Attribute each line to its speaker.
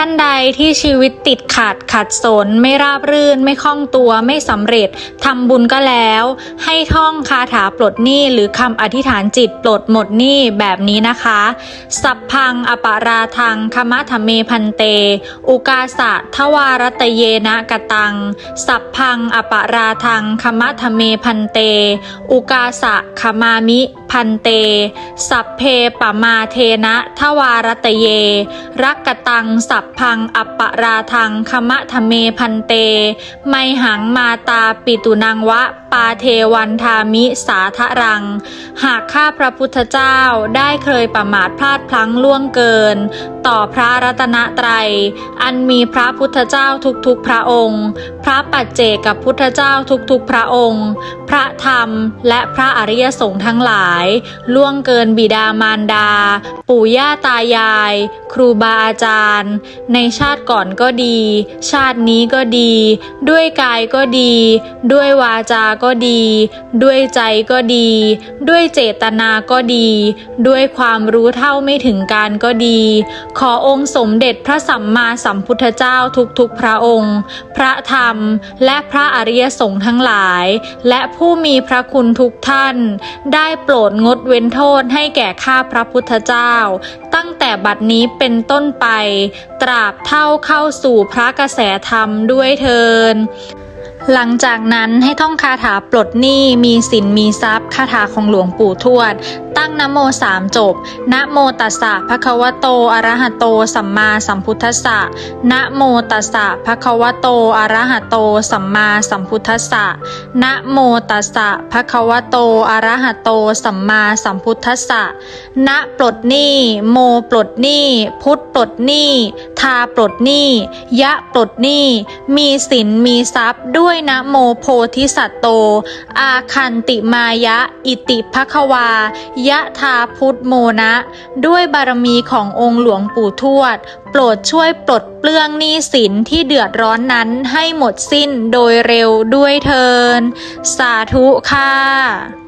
Speaker 1: ท่านใดที่ชีวิตติดขัดขัดสน ไม่ราบรื่น ไม่คล่องตัวไม่สำเร็จทำบุญก็แล้ว ให้ท่องคาถาปลดหนี้หรือคำอธิษฐานจิตปลดหมดหนี้แบบนี้นะคะ สัพพังอปาราทังคมะธเมพันเต อุกาสะทวารตเยนะกตัง สัพพังอปาราทังคมะธเมพันเต อุกาสะขมามิพันเต สัพเพปมาเทนะทวารตเย รักกตังสัพพังอัปปราทังคมะทะเมพันเต ไมหังมาตาปิตุนังวะ ปาเทวันทามิสาทะรัง หากข้าพระพุทธเจ้าได้เคยประมาทพลาดพลั้งล่วงเกิน ต่อพระรัตนตรัย อันมีพระพุทธเจ้าทุกๆพระองค์ ระปัจเจกับพุทธเจ้าทุกๆพระองค์ พระธรรมและพระอริยสงฆ์ทั้งหลาย ล่วงเกินบิดามารดา ปู่ย่าตายาย ครูบาอาจารย์ ในชาติก่อนก็ดี ชาตินี้ก็ดี ด้วยกายก็ดี ด้วยวาจาก็ดี ด้วยใจก็ดี ด้วยเจตนาก็ดี ด้วยความรู้เท่าไม่ถึงการก็ดี ขอองค์สมเด็จพระสัมมาสัมพุทธเจ้าทุกๆพระองค์ พระธรรมและพระอริยสงฆ์ทั้งหลาย และผู้มีพระคุณทุกท่าน ได้โปรดงดเว้นโทษให้แก่ข้าพระพุทธเจ้า ตั้งแต่บัดนี้เป็นต้นไป ตราบเท่าเข้าสู่พระกระแสธรรมด้วยเทินหลังจากนั้นให้ท่องคาถาปลดหนี้มีสินมีทรัพย์คาถาของหลวงปู่ทวด ตั้งนโมสามจบ นะโมตัสสะภะคะวะโต อะระหะโต สัมมาสัมพุทธัสสะ นะโมตัสสะภะคะวะโต อะระหะโต สัมมาสัมพุทธัสสะ นะโมตัสสะภะคะวะโต อะระหะโต สัมมาสัมพุทธัสสะ นะปลดหนี้ โมปลดหนี้ พุทธปลดหนี้ ทาปลดหนี้ ยะปลดหนี้ มีสินมีทรัพย์ ด้วยนะโมโพธิสัตโต อาคันติมายะ อิติภควา ยะทาพุทธโมนะ ด้วยบารมีขององค์หลวงปู่ทวด โปรดช่วยปลดเปลื้องหนี้สินที่เดือดร้อนนั้นให้หมดสิ้นโดยเร็วด้วยเทิน สาธุค่ะ